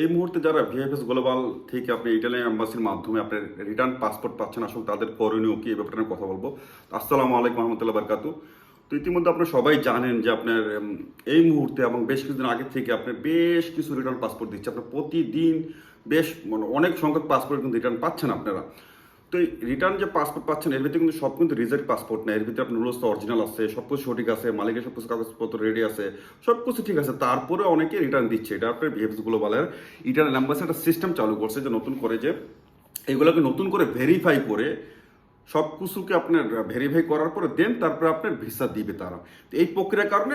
এই মুহূর্তে যারা ভিএফএস গ্লোবাল থেকে আপনি ইটালিয়ান এম্বাসির মাধ্যমে আপনার রিটার্ন পাসপোর্ট পাচ্ছেন, আসলে তাদের করণীয় কি? এই ব্যাপারে কথা বলব। আসসালামু আলাইকুম রহমতুল্লাহ বারকাতু। তো ইতিমধ্যে আপনারা সবাই জানেন যে আপনার এই মুহূর্তে এবং বেশ কিছুদিন আগে থেকে আপনার বেশ কিছু রিটার্ন পাসপোর্ট দিচ্ছে। আপনার প্রতিদিন বেশ মানে অনেক সংখ্যক পাসপোর্ট কিন্তু রিটার্ন পাচ্ছেন আপনারা। তো রিটার্ন যে পাসপোর্ট পাচ্ছেন, এর ভিতরে কিন্তু সব কিন্তু রিজেক্ট পাসপোর্ট না এর ভিতরে আপনার রুলস অরিজিনাল আছে সব কিছু সঠিক আছে, মালিকের সব কিছু কাগজপত্র রেডি আছে সব কিছু ঠিক আছে। তারপরে অনেকে রিটার্ন দিচ্ছে। এটা আপনার বিহেভস গ্লোবালের ইটার নাম্বার একটা সিস্টেম চালু করছে যে নতুন করে যে এগুলোকে নতুন করে ভেরিফাই করে সব কিছুকে আপনার ভেরিফাই করার পরে দেন তারপরে আপনার ভিসা দিবে তারা। তো এই প্রক্রিয়ার কারণে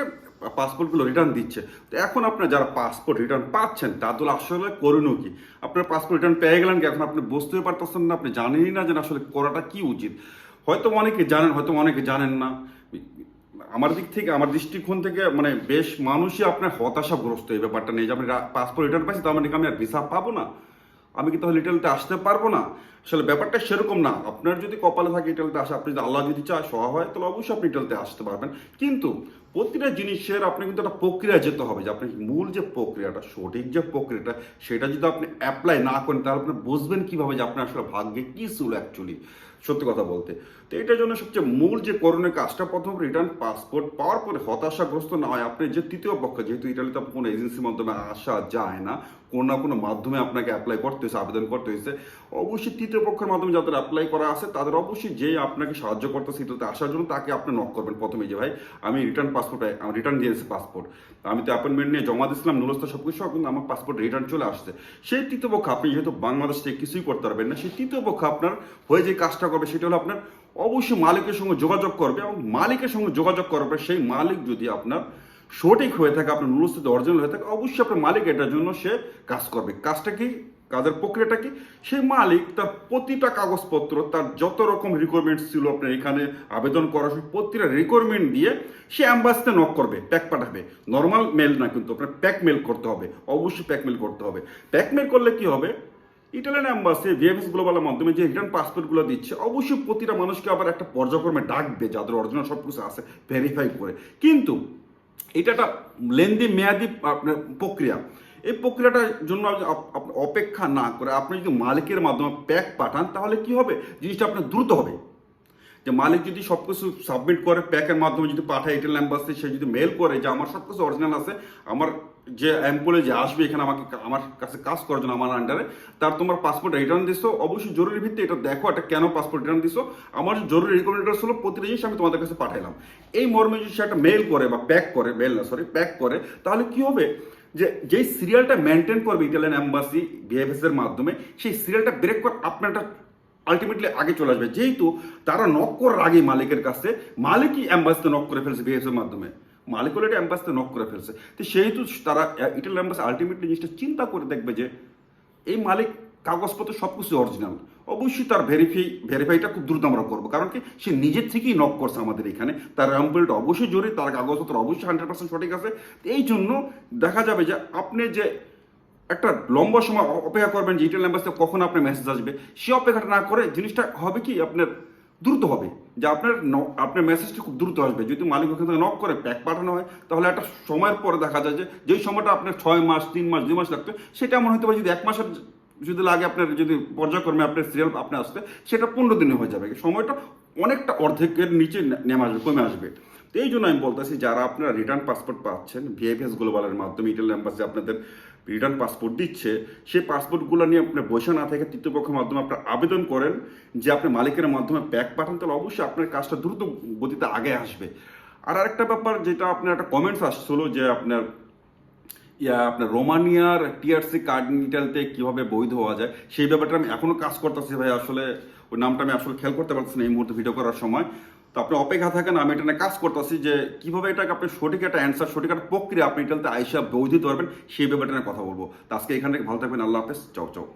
পাসপোর্টগুলো রিটার্ন দিচ্ছে। তো এখন আপনার যারা পাসপোর্ট রিটার্ন পাচ্ছেন, তাদের আসলে করণীয় কি? আপনার পাসপোর্ট রিটার্ন পেয়ে গেলেন কি? এখন আপনি বুঝতেই পারতেছেন না, আপনি জানেনই না যে আসলে করাটা কি উচিত। হয়তো অনেকে জানেন, হয়তো অনেকে জানেন না। আমার দিক থেকে, আমার দৃষ্টিকোণ থেকে মানে বেশ মানুষই আপনার হতাশাগ্রস্ত এই ব্যাপারটা নিয়ে যে আমি পাসপোর্ট রিটার্ন পাইছি, তার মানে আমি আর ভিসা পাবো না? আমি কি তাহলে ইটালিতে আসতে পারব না? আসলে ব্যাপারটা সেরকম না। আপনার যদি কপালে থাকে ইটালিতে আসে, আপনি যদি আল্লাহ যদি চায় সহ হয়, তাহলে অবশ্যই আপনি ইটালিতে আসতে পারবেন। কিন্তু প্রতিটা জিনিসের আপনি কিন্তু একটা প্রক্রিয়া যেতে হবে যে আপনি মূল যে প্রক্রিয়াটা, সঠিক যে প্রক্রিয়াটা, সেটা যদি আপনি অ্যাপ্লাই না করেন, তাহলে আপনি বুঝবেন কীভাবে যে আপনার আসলে ভাগ্যে কি ছিল অ্যাকচুয়ালি সত্যি কথা বলতে। তো এটার জন্য সবচেয়ে মূল যে করণীয় কাজটা প্রথম রিটার্ন পাসপোর্ট পাওয়ার পরে হতাশাগ্রস্ত না হয় আপনি যে তৃতীয় পক্ষ, যেহেতু ইটালিতে কোনো এজেন্সির মাধ্যমে আসা যায় না, কোনো না কোনো মাধ্যমে আপনাকে অ্যাপ্লাই করতে হয়েছে, আবেদন করতে হয়েছে, অবশ্যই তৃতীয় পক্ষের মাধ্যমে যাদের অ্যাপ্লাই করা আছে, তাদের অবশ্যই যে আপনাকে সাহায্য করতেছে ইটালিতে আসার জন্য, তাকে আপনি নক করবেন প্রথমে যে, ভাই, আমি রিটার্ন পাসপোর্ট রিটার্ন দিয়েছি পাসপোর্ট আমি তো অ্যাপয়েন্টমেন্ট নিয়ে জমা দিয়েছিলাম নুরস্ত সব কিছু কিন্তু আমার পাসপোর্ট রিটার্ন চলে আসছে। সেই তৃতীয় পক্ষ আপনি যেহেতু বাংলাদেশ থেকে কিছুই করতে পারবেন না, সেই তৃতীয় পক্ষ আপনার হয়ে যে কাজটা করবে সেটা হলো আপনার অবশ্যই মালিকের সঙ্গে যোগাযোগ করবে এবং মালিকের সঙ্গে যোগাযোগ করার করবে সেই মালিক যদি আপনার সঠিক হয়ে থাকে, আপনার নুরস্থিত অরিজিনাল হয়ে থাকে, অবশ্যই আপনার মালিক এটার জন্য সে কাজ করবে। কাজটা কি? কাজের প্রক্রিয়াটা কি? সেই মালিক তার প্রতিটা কাগজপত্র, তার যত রকম রিকোয়ারমেন্টস ছিল আপনার এখানে আবেদন করার সময়, প্রতিটা রিকোয়ারমেন্ট দিয়ে সে অ্যাম্বাসিতে নক করবে প্যাক পাঠাবে। নর্মাল মেল না কিন্তু, আপনার প্যাক মেল করতে হবে, অবশ্যই প্যাক মেল করতে হবে। প্যাক মেল করলে কি হবে? ইটালিয়ান অ্যাম্বাসি ভিএফএস গ্লোবালের মাধ্যমে যে রিটার্ন পাসপোর্টগুলো দিচ্ছে, অবশ্যই প্রতিটা মানুষকে আবার একটা পর্যায়ক্রমে ডাকবে, যাদের অরিজিনাল সব কিছু আছে ভেরিফাই করে। কিন্তু, এটা একটা লেন্দি মেয়াদি প্রক্রিয়া। এই প্রক্রিয়াটার জন্য অপেক্ষা না করে আপনি যদি মালিকের মাধ্যমে প্যাক পাঠান, তাহলে কি হবে? জিনিসটা আপনার দ্রুত হবে। যে মালিক যদি সব কিছু সাবমিট করে প্যাকের মাধ্যমে যদি পাঠায় ইটাল অ্যাম্বাসি সে যদি মেল করে যে আমার সব কিছু অরিজিনাল আছে, আমার যে এমপ্লয় যে আসবে এখানে আমাকে আমার কাছে কাজ করার জন্য, আমার আন্ডারে তার তোমার পাসপোর্ট রিটার্ন দিছো, অবশ্যই জরুরি ভিত্তি এটা দেখো, এটা কেন পাসপোর্ট রিটার্ন দিছো, আমার জরুরি রিকমেন্ডেড ছিল, প্রতিটা জিনিস আমি তোমাদের কাছে পাঠাইলাম। এই মর্মে যদি সে একটা মেল করে বা প্যাক করে মেল না সরি প্যাক করে, তাহলে কি হবে? যে যেই সিরিয়ালটা মেনটেন করবে ইটালিয়ান অ্যাম্বাসি বিএফএস এর মাধ্যমে, সেই সিরিয়ালটা ব্রেক করে আপনারটা আলটিমেটলি আগে চলে আসবে। যেহেতু তারা নক করার আগে মালিকের কাছে, মালিকই অ্যাম্বাসিতে নক করে ফেলছে বিএস এর মাধ্যমে। মালিক অলরেডি অ্যাম্বাসিতে নক করে ফেলছে। তো সেহেতু তারা ইটালিয়ান অ্যাম্বাসি আলটিমেটলি জিনিসটা চিন্তা করে দেখবে যে, এই মালিক কাগজপত্র সব কিছু অরিজিনাল অবশ্যই তার ভেরিফাই ভেরিফাইটা খুব দ্রুত আমরা করব। কারণ কি, সে নিজের থেকেই নক করছে আমাদের এখানে। তার র্যাম্পলটা অবশ্যই জরুরি, তার কাগজপত্র অবশ্যই হান্ড্রেড পার্সেন্ট সঠিক আছে। এই জন্য দেখা যাবে যে আপনি যে একটা লম্বা সময় অপেক্ষা করবেন যে ইটেল নাম্বার কখন আপনার মেসেজ আসবে, সে অপেক্ষাটা না করে জিনিসটা হবে কি, আপনার দ্রুত হবে। যে আপনার আপনার মেসেজটা খুব দ্রুত আসবে। যদি মালিক ওখান থেকে নক করে প্যাক পাঠানো হয়, তাহলে একটা সময়ের পরে দেখা যায় যে, যেই সময়টা আপনার ছয় মাস, তিন মাস, দুই মাস লাগতো, সেটা এমন হতে পারে যদি এক মাসের যদি লাগে আপনার, যদি পর্যায়ক্রমে আপনার সিরিয়াল আপনি আসতে, সেটা পনেরো দিনে হয়ে যাবে। সময়টা অনেকটা অর্ধেকের নিচে নেমে আসবে, কমে আসবে। তো এই জন্য আমি বলতেছি, যারা আপনারা রিটার্ন পাসপোর্ট পাচ্ছেন ভিএফএস গ্লোবালের মাধ্যমে ইটাল এম্বাসি আপনাদের রিটার্ন পাসপোর্ট দিচ্ছে সেই পাসপোর্টগুলো নিয়ে আপনার বসে না থেকে তৃতীয়পক্ষের মাধ্যমে আপনার আবেদন করেন, যে আপনি মালিকের মাধ্যমে প্যাক পাঠান, তাহলে অবশ্যই আপনার কাজটা দ্রুত গতিতে আগে আসবে। আর আরেকটা ব্যাপার, যেটা আপনার একটা কমেন্টস আসছিল যে আপনার আপনার রোমানিয়ার টিআরসি কার্ড নিটালতে কীভাবে বৈধ হওয়া যায়, সেই ব্যাপারটা আমি এখনও কাজ করতেছি ভাই, আসলে ওই নামটা আমি আসলে খেয়াল করতে পারছি না এই মুহূর্তে ভিডিও করার সময়। তো আপনি অপেক্ষা থাকেন, আমি এটা নিয়ে কাজ করতেছি যে কীভাবে এটাকে আপনি সঠিক একটা অ্যান্সার সঠিক একটা প্রক্রিয়া আপনি এটাতে আইসা বৈধ দিতে পারবেন, সেই ব্যাপারটা কথা বলব। তো আজকে এখান ভালো থাকবেন, আল্লাহ হাফেজ, চাও চাও।